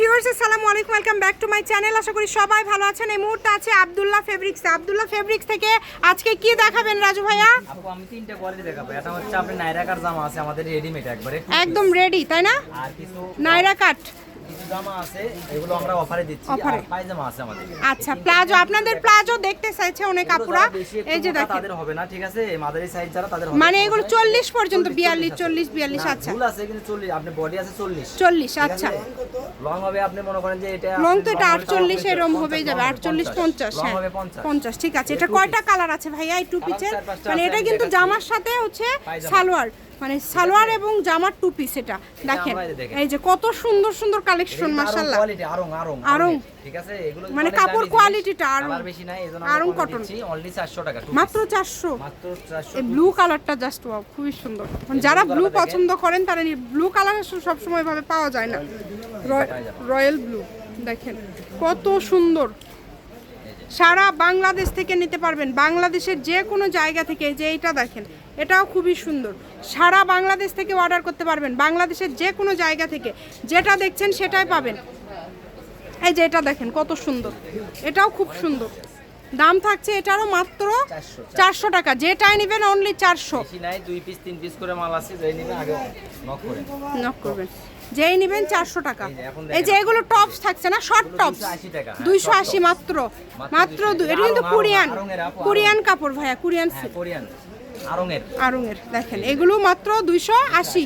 Viewers আসসালামু আলাইকুম welcome back to my channel আশা করি সবাই ভালো আছেন। এই মুহূর্তে আছে আব্দুল্লাহ ফেব্রিক্স আব্দুল্লাহ ফেব্রিক্স থেকে আজকে কি দেখাবেন রাজু ভাইয়া? আপু আমি তিনটা কোয়ালিটি দেখাবো। এটা হচ্ছে আপনি নাইরাকার জামা আছে আমাদের রেডিমেড একবারে। একদম রেডি তাই না? আর কিছু নাইরা কাট জামা আছে এগুলো আমরা অফারে দিচ্ছি। আর পায়জামা আছে আমাদের। আচ্ছা প্লাজো আপনাদের প্লাজো দেখতে চাইছে অনেক আপুরা। যারা বেশি একটু এই যে দেখেন। তাদের হবে না ঠিক আছে? মাদারি সাইজ যারা তাদের হবে মানে এগুলো পর্যন্ত 40, বিয়াল্লিশ 40 চল্লিশ বিয়াল্লিশ না, আচ্ছা। ভুল আছে কিন্তু চল্লিশ আপনি বডি আছে চল্লিশ। চল্লিশ আচ্ছা। লং হবে আপনি মনে করেন যে এটা লং তো এটা এরম হবেই যাবে হ্যাঁ। ঠিক আছে। এটা এটা কয়টা কালার আছে ভাইয়া? এই টু পিসের মানে এটা কিন্তু জামার সাথে হচ্ছে সালোয়ার। মানে সালোয়ার এবং জামার টু পিস এটা। দেখেন এই যে কত সুন্দর সুন্দর কালেকশন মাশাআল্লাহ। কোয়ালিটি আরং আরং। ঠিক আছে? এগুলো মানে কাপড় কোয়ালিটিটা। কালার বেশি নাই এজন্য আমরা কটন। অনলি 400 টাকা মাত্র piece। চারশো। মাত্র 400 এই ব্লু কালারটা জাস্ট ওয়াও খুবই সুন্দর। মানে যারা ব্লু পছন্দ করেন তারা ব্লু কালার সবসময় ভাবে পাওয়া যায় না। রয়্যাল ব্লু দেখেন কত সুন্দর। সারা বাংলাদেশ থেকে নিতে পারবেন। বাংলাদেশের যে কোনো জায়গা থেকে যে এইটা দেখেন এটাও খুবই সুন্দর। সারা বাংলাদেশ থেকে অর্ডার করতে পারবেন। বাংলাদেশের যে কোনো জায়গা থেকে যেটা দেখছেন সেটাই পাবেন। এই যে এটা দেখেন কত সুন্দর। এটাও খুব সুন্দর। দাম থাকছে এটারও মাত্র চারশো টাকা। যেটাই নেবেন অনলি চারশো। নাই দুই পিস তিন পিস করে মাল আছে নক করবেন। যেই নেবেন চারশো টাকা। এই যে এগুলো টপস থাকছে না? শর্ট টপস 280 টাকা, দুইশো আশি মাত্র। মাত্র মাত্র 280 দু- এটা কিন্তু কোরিয়ান। কোরিয়ান কাপড় ভাইয়া কোরিয়ান হ্যাঁ সিল্ক কোরিয়ান। আরং এর আড়ংয়ের দেখেন এগুলো মাত্র দুইশো আশি।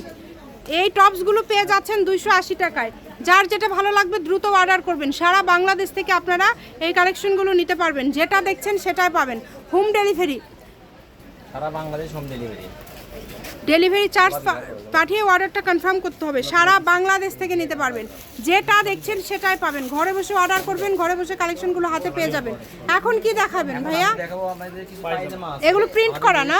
এই টপসগুলো পেয়ে যাচ্ছেন দুইশো আশি টাকায়। যার যেটা ভালো লাগবে দ্রুত অর্ডার করবেন। সারা বাংলাদেশ থেকে আপনারা এই কালেকশনগুলো নিতে পারবেন। যেটা দেখছেন সেটাই পাবেন। হোম ডেলিভারি সারা Bangladesh home delivery delivery charge পাঠিয়ে অর্ডারটা কনফার্ম করতে হবে। সারা বাংলাদেশ থেকে নিতে পারবেন। যেটা দেখছেন সেটাই পাবেন। ঘরে বসে অর্ডার করবেন ঘরে বসে কালেকশনগুলো হাতে পেয়ে যাবেন। এখন কি দেখাবেন ভাইয়া? এগুলো প্রিন্ট করা না?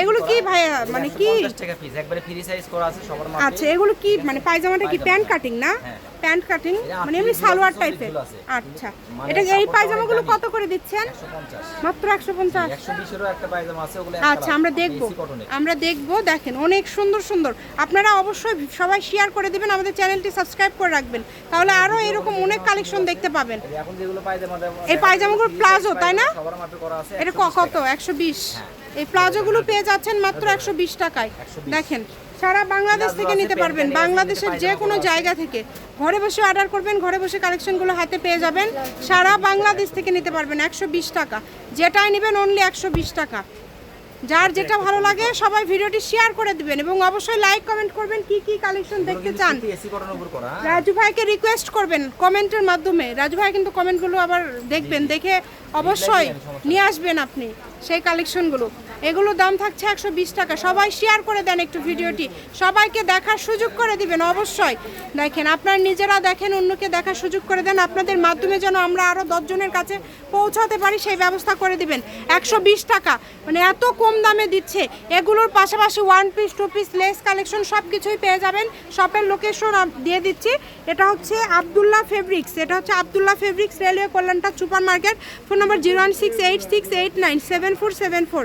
এগুলো কি ভাইয়া মানে কি? 150 টাকা পিস একবারে ফ্রি সাইজ করা আছে সবার মাঝে আচ্ছা এগুলো কি মানে পায়জামাটা কি প্যান্ট কাটিং না। প্যান্ট কাটিং মানে এমনি সালোয়ার টাইপের আচ্ছা। এটা এই পায়জামাগুলো কত করে দিচ্ছেন? মাত্র একশো পঞ্চাশ। 120 এরও একটা পায়জামা আছে ওগুলো আচ্ছা আমরা দেখব। আমরা দেখব দেখেন অনেক সুন্দর সুন্দর। আপনারা অবশ্যই সবাই শেয়ার করে দিবেন আমাদের চ্যানেলটি সাবস্ক্রাইব করে রাখবেন। তাহলে আরও এরকম অনেক কালেকশন দেখতে পাবেন। এই পায়জামাগুলো প্লাজো তাই না? এটা কত? একশো বিশ? এই প্লাজোগুলো পেয়ে যাচ্ছেন মাত্র একশো বিশ টাকায়। দেখেন সারা বাংলাদেশ থেকে নিতে পারবেন। বাংলাদেশের যে কোনো জায়গা থেকে। ঘরে বসে অর্ডার করবেন ঘরে বসে কালেকশনগুলো হাতে পেয়ে যাবেন। সারা বাংলাদেশ থেকে নিতে পারবেন একশো বিশ টাকা। যেটাই নেবেন অনলি একশো বিশ টাকা। যার যেটা ভালো লাগে সবাই ভিডিওটি শেয়ার করে দিবেন এবং অবশ্যই লাইক কমেন্ট করবেন কি কি কালেকশন দেখতে চান? রাজু ভাইকে রিকোয়েস্ট করবেন কমেন্টের মাধ্যমে। রাজু ভাই কিন্তু কমেন্টগুলো আবার দেখবেন দেখে অবশ্যই নিয়ে আসবেন আপনি সেই কালেকশনগুলো এগুলো দাম থাকছে একশো বিশ টাকা। সবাই শেয়ার করে দেন একটু ভিডিওটি। সবাইকে দেখার সুযোগ করে দিবেন, অবশ্যই। দেখেন, আপনারা নিজেরা দেখেন, অন্যকে দেখার সুযোগ করে দেন। আপনাদের মাধ্যমে যেন আমরা আরও দশজনের কাছে পৌঁছাতে পারি, সেই ব্যবস্থা করে দিবেন। একশো বিশ টাকা। মানে এত কম দামে দিচ্ছে। এগুলোর পাশাপাশি one piece two piece lace collection সব কিছুই পেয়ে যাবেন। শপের লোকেশন দিয়ে দিচ্ছি। এটা হচ্ছে আবদুল্লাহ ফেব্রিক্স এটা হচ্ছে Abdullah fabrics railway কল্যাণটা super market phone number zero one six eight six eight nine seven four seven four.